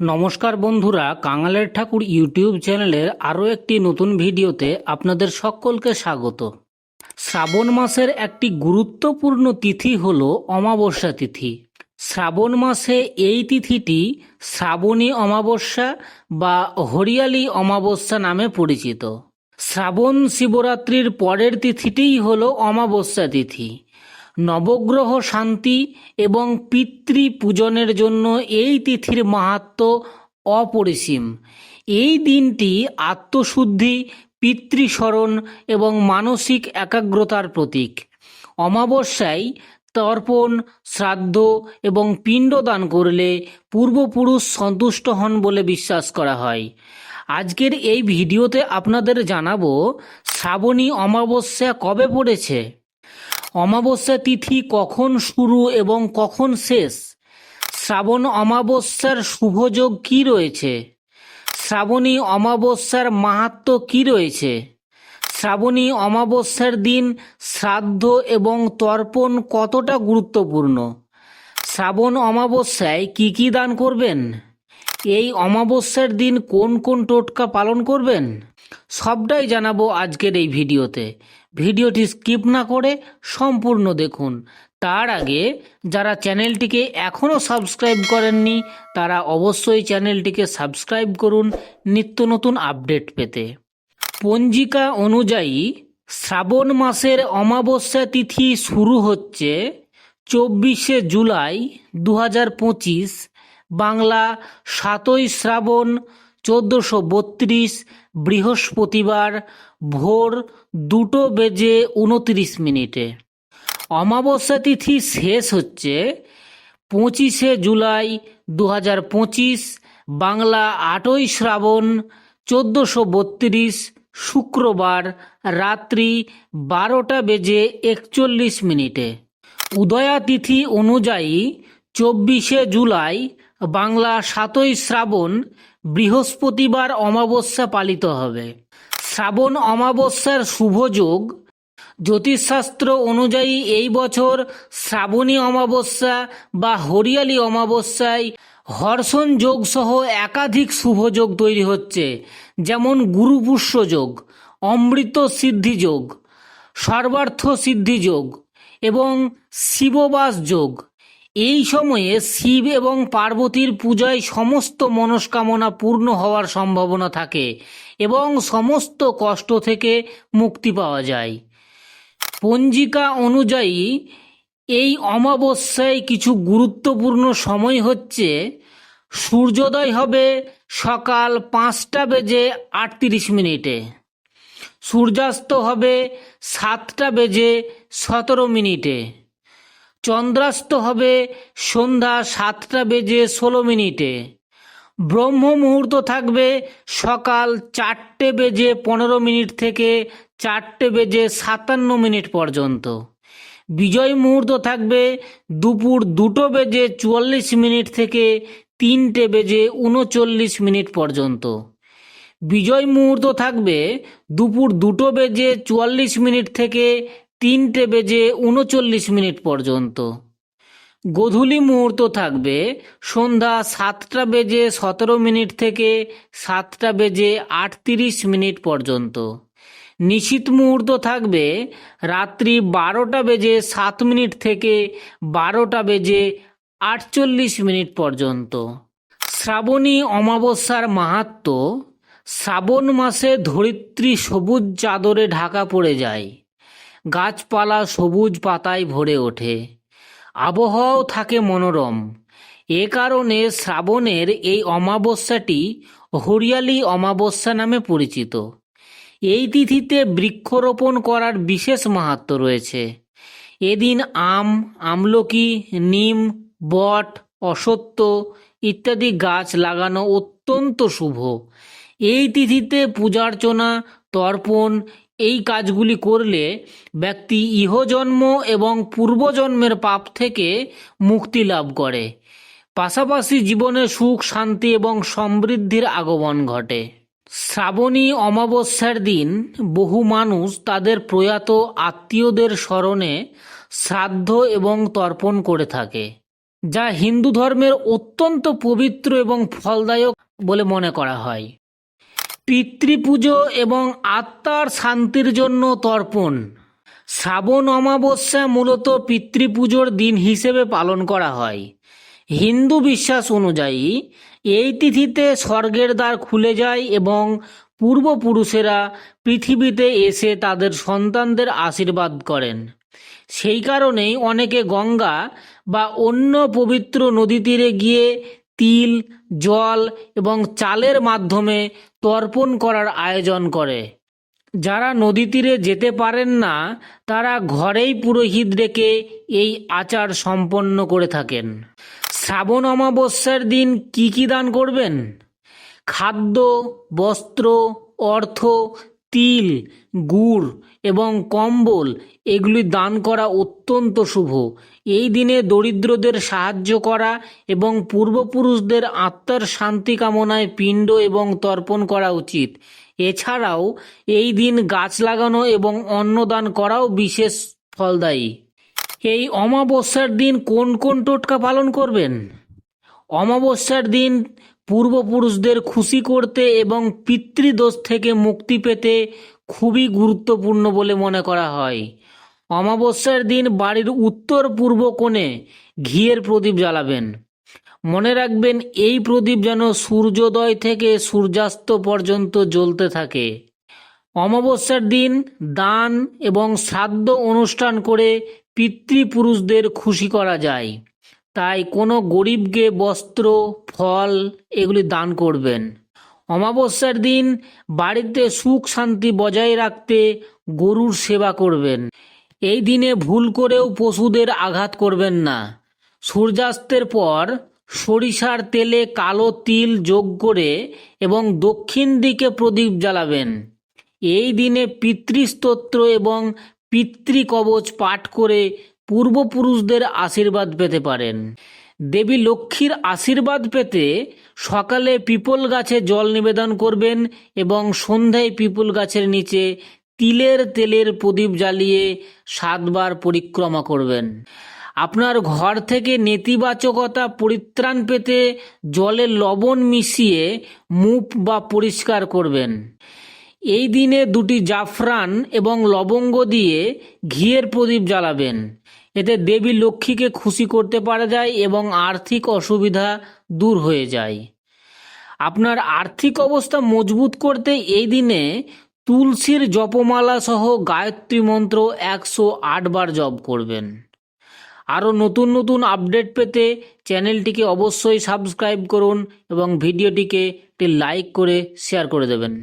নমস্কার বন্ধুরা, কাঙালের ঠাকুর ইউটিউব চ্যানেলের আরও একটি নতুন ভিডিওতে আপনাদের সকলকে স্বাগত। শ্রাবণ মাসের একটি গুরুত্বপূর্ণ তিথি হল অমাবস্যা তিথি। শ্রাবণ মাসে এই তিথিটি শ্রাবণী অমাবস্যা বা হরিয়ালি অমাবস্যা নামে পরিচিত। শ্রাবণ শিবরাত্রির পরের তিথিটিই হল অমাবস্যা তিথি। নবগ্রহ শান্তি এবং পিতৃ পূজনের জন্য এই তিথির মাহাত্ম অপরিসীম। এই দিনটি আত্মশুদ্ধি, পিতৃস্মরণ এবং মানসিক একাগ্রতার প্রতীক। অমাবস্যায় তর্পণ, শ্রাদ্ধ এবং পিণ্ডদান করলে পূর্বপুরুষ সন্তুষ্ট হন বলে বিশ্বাস করা হয়। আজকের এই ভিডিওতে আপনাদের জানাব, শ্রাবণী অমাবস্যা কবে পড়েছে? অমাবস্যা তিথি কখন শুরু এবং কখন শেষ? শ্রাবণ অমাবস্যার শুভযোগ কি রয়েছে? শ্রাবণী অমাবস্যার মাহাত্ম কি রয়েছে? শ্রাবণী অমাবস্যার দিন শ্রাদ্ধ এবং তর্পণ কতটা গুরুত্বপূর্ণ? শ্রাবণ অমাবস্যায় কি কি দান করবেন? এই অমাবস্যার দিন কোন কোন টোটকা পালন করবেন? সবটাই জানাব আজকের এই ভিডিওতে। ভিডিওটি স্কিপ না করে সম্পূর্ণ দেখুন। তার আগে, যারা চ্যানেলটিকে এখনও সাবস্ক্রাইব করেননি, তারা অবশ্যই চ্যানেলটিকে সাবস্ক্রাইব করুন নিত্য নতুন আপডেট পেতে। পঞ্জিকা অনুযায়ী, শ্রাবণ মাসের অমাবস্যা তিথি শুরু হচ্ছে চব্বিশে জুলাই দু হাজার পঁচিশ, বাংলা সাতই শ্রাবণ চোদ্দোশো বত্রিশ বৃহস্পতিবার ভোর দুটো বেজে উনত্রিশ মিনিটে। অমাবস্যা তিথি শেষ হচ্ছে পঁচিশে জুলাই দু হাজার পঁচিশ, বাংলা আটই শ্রাবণ চোদ্দোশো বত্রিশ, শুক্রবার রাত্রি বারোটা বেজে একচল্লিশ মিনিটে। উদয়া তিথি অনুযায়ী চব্বিশে জুলাই, বাংলা সাতই শ্রাবণ বৃহস্পতিবার অমাবস্যা পালিত হবে। শ্রাবণ অমাবস্যার শুভযোগ জ্যোতিষশাস্ত্র অনুযায়ী এই বছর শ্রাবণী অমাবস্যা বা হরিয়ালি অমাবস্যায় হর্ষণ যোগ সহ একাধিক শুভযোগ তৈরি হচ্ছে, যেমন গুরুপুষ্য যোগ, অমৃত সিদ্ধি যোগ, সর্বার্থ সিদ্ধি যোগ এবং শিববাস যোগ। এই সময়ে শিব এবং পার্বতীর পূজায় সমস্ত মনস্কামনা পূর্ণ হওয়ার সম্ভাবনা থাকে এবং সমস্ত কষ্ট থেকে মুক্তি পাওয়া যায়। পঞ্জিকা অনুযায়ী এই অমাবস্যায় কিছু গুরুত্বপূর্ণ সময় হচ্ছে সূর্যোদয় হবে সকাল পাঁচটা বেজে আটত্রিশ মিনিটে, সূর্যাস্ত হবে সাতটা বেজে সতেরো মিনিটে। চন্দ্রাস্ত হবে সন্ধ্যা সাতটা বেজে ষোলো মিনিটে। ব্রহ্ম মুহূর্ত থাকবে সকাল চারটে বেজে পনেরো মিনিট থেকে চারটে বেজে সাতান্ন মিনিট পর্যন্ত। বিজয় মুহূর্ত থাকবে দুপুর দুটো বেজে চুয়াল্লিশ মিনিট থেকে তিনটে বেজে উনচল্লিশ মিনিট পর্যন্ত। বিজয় মুহূর্ত থাকবে দুপুর দুটো বেজে চুয়াল্লিশ মিনিট থেকে তিনটে বেজে উনচল্লিশ মিনিট পর্যন্ত। গোধূলি মুহূর্ত থাকবে সন্ধ্যা সাতটা বেজে সতেরো মিনিট থেকে সাতটা বেজে আটত্রিশ মিনিট পর্যন্ত। নিশীত মুহূর্ত থাকবে রাত্রি বারোটা বেজে সাত মিনিট থেকে বারোটা বেজে আটচল্লিশ মিনিট পর্যন্ত। শ্রাবণী অমাবস্যার মাহাত্ম শ্রাবণ মাসে ধরিত্রী সবুজ চাদরে ঢাকা পড়ে যায়। গাছপালা সবুজ পাতায় ভরে ওঠে। আবহাওয়াও থাকে মনোরম। এ কারণে শ্রাবণের এই অমাবস্যাটি হরিয়ালি অমাবস্যা নামে পরিচিত। এই তিথিতে বৃক্ষরোপণ করার বিশেষ মাহাত্ম রয়েছে। এদিন আম, আমলকি, নিম, বট অসত্য ইত্যাদি গাছ লাগানো অত্যন্ত শুভ। এই তিথিতে পূজার্চনা তর্পণ, এই কাজগুলি করলে ব্যক্তি ইহজন্ম এবং পূর্বজন্মের পাপ থেকে মুক্তি লাভ করে। পাশাপাশি জীবনে সুখ, শান্তি এবং সমৃদ্ধির আগমন ঘটে। শ্রাবণী অমাবস্যার দিন বহু মানুষ তাদের প্রয়াত আত্মীয়দের স্মরণে শ্রাদ্ধ এবং তর্পণ করে থাকে, যা হিন্দু ধর্মের অত্যন্ত পবিত্র এবং ফলদায়ক বলে মনে করা হয়। পিতৃপুজো এবং আত্মার শান্তির জন্য তর্পণ। শ্রাবণ অমাবস্যা মূলত পিতৃপুজোর দিন হিসেবে পালন করা হয়। হিন্দু বিশ্বাস অনুযায়ী এই তিথিতে স্বর্গের দ্বার খুলে যায় এবং পূর্বপুরুষেরা পৃথিবীতে এসে তাদের সন্তানদের আশীর্বাদ করেন। সেই কারণেই অনেকে গঙ্গা বা অন্য পবিত্র নদী তীরে গিয়ে তিল, জল এবং চালের মাধ্যমে তর্পণ করার আয়োজন করে। যারা নদী তীরে যেতে পারেন না, তারা ঘরেই পুরোহিত রেখে এই আচার সম্পন্ন করে থাকেন। শ্রাবণ অমাবস্যার দিন কি কি দান করবেন? খাদ্য, বস্ত্র, অর্থ তিল, গুড় এবং কম্বল এগুলি দান করা অত্যন্ত শুভ। এই দিনে দরিদ্রদের সাহায্য করা এবং পূর্বপুরুষদের আত্মার শান্তি কামনায় পিণ্ড এবং তর্পণ করা উচিত। এছাড়াও এই দিন গাছ লাগানো এবং অন্নদান করাও বিশেষ ফলদায়ী। এই অমাবস্যার দিন কোন কোন টোটকা পালন করবেন? অমাবস্যার দিন পূর্বপুরুষদের খুশি করতে এবং পিতৃদোষ থেকে মুক্তি পেতে খুবই গুরুত্বপূর্ণ বলে মনে করা হয়। অমাবস্যার দিন বাড়ির উত্তর পূর্ব কোণে ঘিয়ের প্রদীপ জ্বালাবেন। মনে রাখবেন, এই প্রদীপ যেন সূর্যোদয় থেকে সূর্যাস্ত পর্যন্ত জ্বলতে থাকে। অমাবস্যার দিন দান এবং শ্রাদ্ধ অনুষ্ঠান করে পিতৃপুরুষদের খুশি করা যায়। তাই কোনো গরিবকে বস্ত্র, ফল এগুলি দান করবেন। অমাবস্যার দিন বাড়িতে সুখ শান্তি বজায় রাখতে গরুর সেবা করবেন। এই দিনে ভুল করেও পশুদের আঘাত করবেন না। সূর্যাস্তের পর সরিষার তেলে কালো তিল যোগ করে এবং দক্ষিণ দিকে প্রদীপ জ্বালাবেন। এই দিনে পিতৃস্তোত্র এবং পিতৃকবচ পাঠ করে পূর্বপুরুষদের আশীর্বাদ পেতে পারেন। দেবী লক্ষ্মীর আশীর্বাদ পেতে সকালে পিপল গাছে জল নিবেদন করবেন এবং সন্ধ্যায় পিপল গাছের নিচে তিলের তেলের প্রদীপ জ্বালিয়ে সাতবার পরিক্রমা করবেন। আপনার ঘর থেকে নেতিবাচকতা, পরিত্রাণ পেতে জলে লবণ মিশিয়ে মুখ বা পরিষ্কার করবেন। এই দিনে দুটি জাফরান এবং লবঙ্গ দিয়ে ঘিয়ের প্রদীপ জ্বালাবেন। এতে দেবী লক্ষ্মীকে খুশি করতে পারা যায় এবং আর্থিক অসুবিধা দূর হয়ে যায়। আপনার আর্থিক অবস্থা মজবুত করতে এই দিনে তুলসীর জপমালা সহ গায়ত্রী মন্ত্র একশো আট বার জপ করবেন। আরও নতুন নতুন আপডেট পেতে চ্যানেলটিকে অবশ্যই সাবস্ক্রাইব করুন এবং ভিডিওটিকে একটি লাইক করে শেয়ার করে দেবেন।